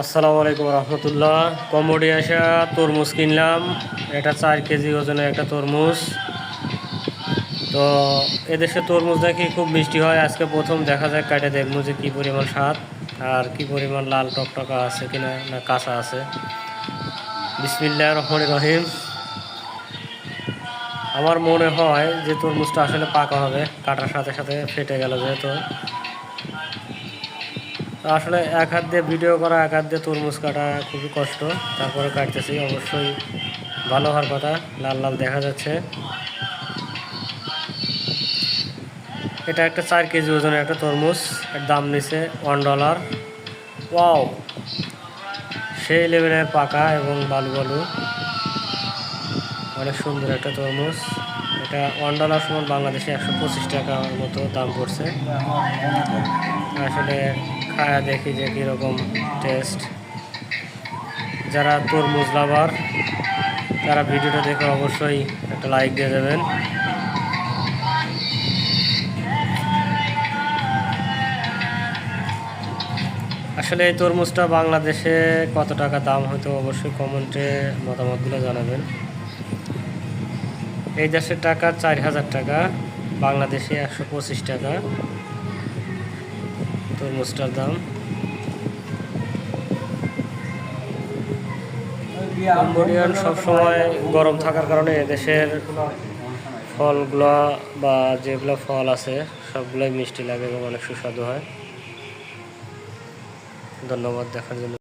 আসসালামু আলাইকুম রহমতুল্লাহ। কম্বোডিয়াসা তরমুজ কিনলাম। এটা চার কেজি ওজনের একটা তরমুজ। তো এদেশে তরমুজ নাকি খুব মিষ্টি হয়। আজকে প্রথম দেখা যায় কাটে দেখব যে কী পরিমাণ স্বাদ আর কি পরিমাণ লাল টকটকা আছে কিনা না কাঁচা আছে। বিসমিল্লাহ রহমান রহিম। আমার মনে হয় যে তরমুজটা আসলে পাকা হবে। কাটার সাথে সাথে ফেটে গেল যেহেতু। আসলে এক হাত দিয়ে ভিডিও করা, এক হাত দিয়ে তরমুজ কাটা খুবই কষ্ট। তারপরে কাটতেছি অবশ্যই ভালো হওয়ার কথা, লাল লাল দেখা যাচ্ছে। এটা একটা চার কেজি ওজনের একটা তরমুজ, এর দাম নিছে ওয়ান ডলার ওয়াও সেই লেভেলের পাকা এবং বালু বালু। অনেক সুন্দর একটা তরমুজ। এটা ওয়ান ডলার সমান বাংলাদেশে একশো পঁচিশ টাকার মতো দাম পড়ছে। আসলে খায়া, দেখি যে কীরকম টেস্ট যারা তরমুজ লাভার তারা ভিডিওটা দেখে অবশ্যই একটা লাইক দিয়ে দেবেন। আসলে এই তরমুজটা বাংলাদেশে কত টাকা দাম হয়তো অবশ্যই কমেন্টে মতামতগুলো জানাবেন। এই দেশের টাকা চার হাজার টাকা, বাংলাদেশে একশো পঁচিশ টাকা। তরমুজটার দাম। কম্বোডিয়ান সবসময় গরম থাকার কারণে এদেশের ফলগুলো বা যেগুলো ফল আছে, সবগুলোই মিষ্টি লাগে এবং অনেক সুস্বাদু হয়। ধন্যবাদ দেখার জন্য।